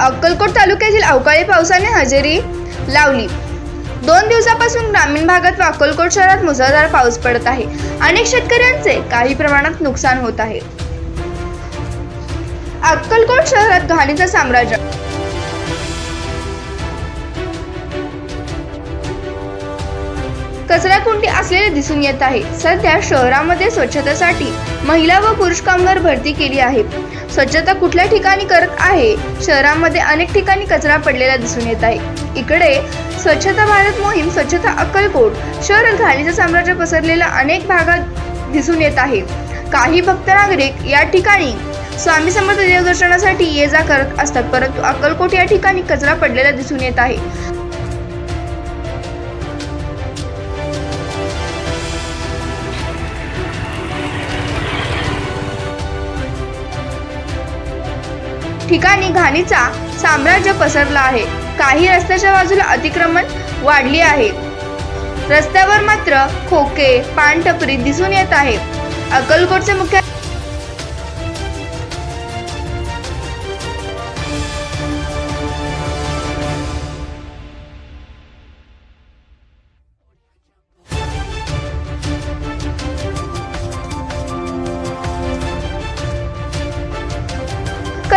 अक्कलकोट तालुक्यातील अवकाळी पावसाने हजेरी लावली. दोन दिवसापासून ग्रामीण भागात व अक्कलकोट शहरात मुसळधार पाऊस पडत आहे. अनेक शेतकऱ्यांचे काही प्रमाणात नुकसान होत आहे. अक्कलकोट शहरात घाणीचं साम्राज्य कचरा कुंडी असलेले दिसून येत आहे. सध्या शहरामध्ये स्वच्छतेसाठी महिला व पुरुष कामगार भरती केली आहे. स्वच्छता कुठल्या ठिकाणी करत आहे? शहरामध्ये अनेक ठिकाणी कचरा पडलेला दिसून येत आहे. इकडे स्वच्छता भारत मोहीम स्वच्छता अक्कलकोट शहरात घाणीचं साम्राज्य पसरलेलं अनेक भागात दिसून येत आहे. काही भक्त नागरिक या ठिकाणी स्वामी समर्थ देवदर्शनासाठी ये जा करत असतात परंतु अक्कलकोट या ठिकाणी कचरा पडलेला दिसून येत आहे. ठिकाणी घाणीचा साम्राज्य पसरला आहे. काही रस्त्याच्या बाजूला अतिक्रमण वाढली आहे. रस्त्यावर मात्र खोके पानटपरी दिसून येत आहे अक्कलकोटचे मुख्य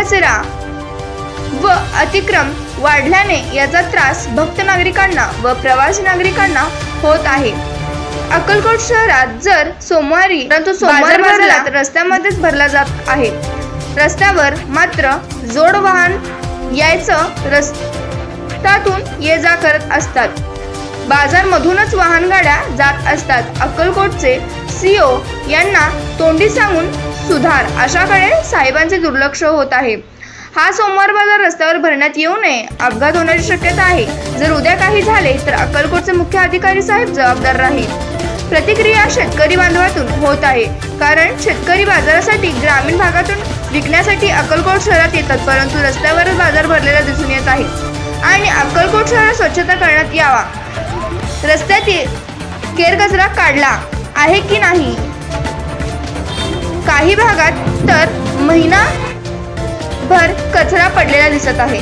कचरा व अतिक्रम वाढल्याने याचा त्रास भक्त नागरिकांना व प्रवासी नागरिकांना होत आहे. अक्कलकोट शहरात जर सोमवारी परंतु सोमवार तर रस्त्यामध्येच भरला जात आहे. रस्त्यावर मात्र जोड वाहन यायचं रस्त्यातून ये जा करत असतात. बाजार मधूनच वाहन गाड्या जात असतात. अक्कलकोटचे सीओ यांना तोंडी सांगून सुधार अशाकडे साहेबांचे दुर्लक्ष होत आहे. हा सोमवार बाजार रस्त्यावर भरण्यात येऊ नये अपघात होण्याची शक्यता आहे. जर उद्या काही झाले तर अक्कलकोटचे मुख्य अधिकारी साहेब जबाबदार राहील. प्रतिक्रिया शेतकरी बांधवातून होत आहे. कारण शेतकरी बाजारासाठी ग्रामीण भागातून विकण्यासाठी अक्कलकोट शहरात येतात परंतु रस्त्यावरच बाजार भरलेला दिसून येत आहे. आणि अक्कलकोट शहरात स्वच्छता करण्यात यावा. रस्त्यातील केरकचरा काढला आहे की नाही? काही भागात तर महिनाभर कचरा पडलेला दिसत आहे.